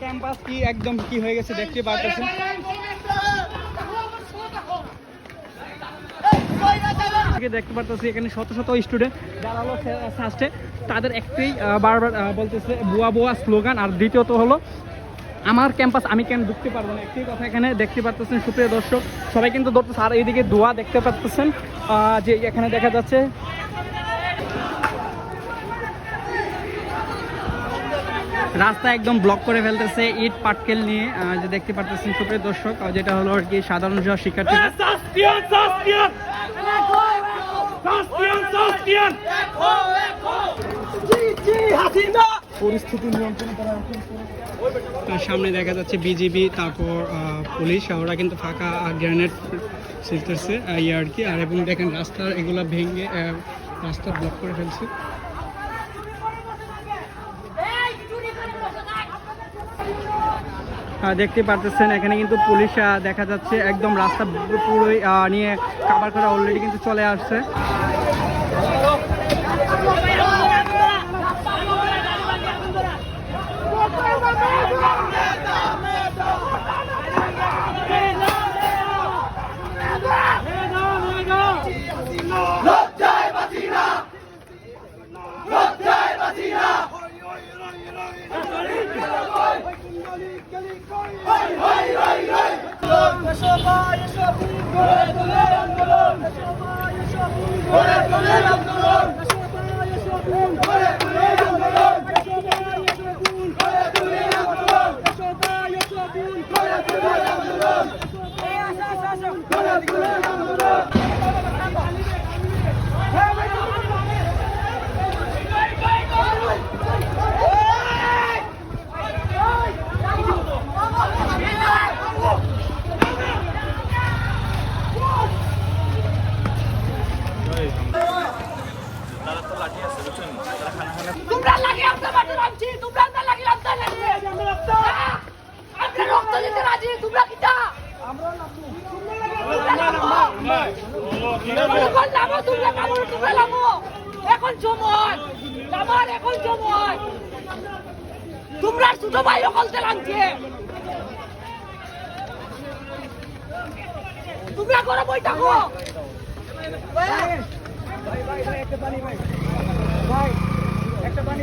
Campus কি একদম কি হয়ে গেছে দেখতে পাচ্ছেন দেখতে পারতেছি এখানে শত শত স্টুডেন্ট যারা হলো ফার্স্টে তাদের একটাই বারবার বলতেছে বুয়া বুয়া স্লোগান আর দ্বিতীয়ত হলো আমার ক্যাম্পাস আমি কেন ঢুকতে পারব না? একটি কথা এখানে দেখতে পাচ্ছেন সুপ্রিয় দর্শক। সবাই কিন্তু ধরতেছে আর এইদিকে দোয়া দেখতে আহ, যে এখানে দেখা যাচ্ছে রাস্তা একদম ব্লক করে ফেলতেছে ইট পাটকেল নিয়ে। যে দেখতে পাচ্ছেন সুপ্রিয় দর্শক যেটা হলো আর কি সাধারণ শিক্ষার্থী পরিস্থিতি সামনে দেখা যাচ্ছে বিজিবি তারপর পুলিশ ওরা কিন্তু ফাঁকা গ্রেনেড ছিলতেছে ইয়ে আর কি। আর এবং দেখেন রাস্তার এগুলা ভেঙে রাস্তা ব্লক করে ফেলছে। দেখতে পারতেছেন এখানে কিন্তু পুলিশ দেখা যাচ্ছে একদম রাস্তা আহ, নিয়ে কাবার করা অলরেডি কিন্তু চলে আসছে। তোমরা তোমরা না লাগে আমরা রক্ত দিতে রাজি, তোমরা কি তা এখন নামো, তোমরা নামো তোমরা নামো। এখন সময় আমার ছোট ভাই সকলতে লাগছে তোমরা করে বই থাকো ভাই ভাই ভাই একটা পানি ভাই ভাই একটা পানি